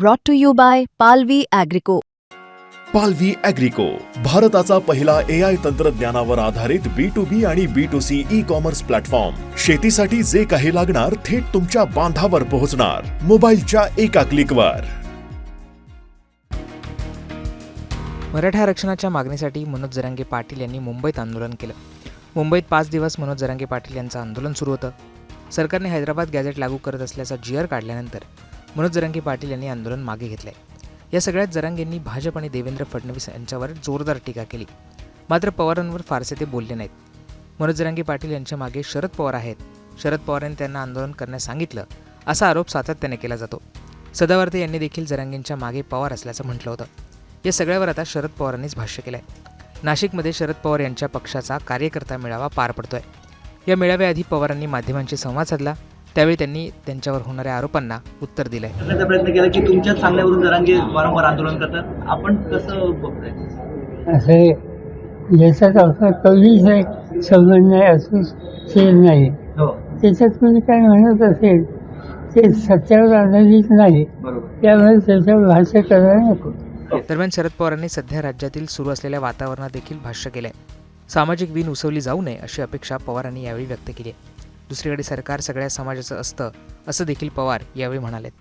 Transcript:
brought to you by Palvi Agrico. पालवी अॅग्रिको भारताचा पहिला ए आय तंत्रज्ञानावर आधारित बी टू बी आणि B two C e commerce platform शेतीसाठी जे काही लागणार थेट तुमच्या बांधावर पोहोचणार. मोबाईलच्या एका क्लिकवर मराठा आरक्षणाच्या मागणीसाठी मनोज जरांगे पाटील यांनी मुंबईत आंदोलन केलं. मुंबईत पाच दिवस मनोज जरांगे पाटील यांचं आंदोलन सुरू होतं. सरकारने हैदराबाद गॅझेट लागू करत असल्याचा जी आर काढल्यानंतर मनोज जरांगे पाटील यांनी आंदोलन मागे घेतलंय. या सगळ्यात जरांगेंनी भाजप आणि देवेंद्र फडणवीस यांच्यावर जोरदार टीका केली. मात्र पवारांवर फारसे ते बोलले नाहीत. मनोज जरांगे पाटील यांच्या मागे शरद पवार आहेत. शरद पवारांनी त्यांना आंदोलन करण्यास सांगितलं असा आरोप सातत्याने केला जातो. सदावर्ते यांनी देखील जरांगेंच्या मागे पवार असल्याचं म्हटलं होतं. या सगळ्यावर आता शरद पवारांनीच भाष्य केलंय. नाशिकमध्ये शरद पवार यांच्या पक्षाचा कार्यकर्ता मेळावा पार पडतोय. या मेळाव्याआधी पवारांनी माध्यमांशी संवाद साधला. त्यावेळी त्यांनी त्यांच्यावर होणाऱ्या आरोपांना उत्तर दिलंय. करण्याचा प्रयत्न केला की तुमच्याच सांगण्यावरून जरांगे वारंवार आंदोलन करतात. आपण कसं बघताय? असे याच्यात आपला कधीच एक समन्वय असू शक्य नाही. हो. त्याच्यात कोणी काय म्हणत असेल ते सत्यावर आधारित नाही. बरोबर. त्यामुळे त्याच्यावर भाष्य करायला नको. दरम्यान शरद पवारांनी सध्या राज्यातील सुरू असलेल्या वातावरणात देखील भाष्य केलंय. सामाजिक वीण उसवली जाऊ नये अशी अपेक्षा पवारांनी यावेळी व्यक्त केली आहे. दुसरीकडे सरकार सगळ्या समाजाचं असतं असं देखील पवार यावेळी म्हणालेत.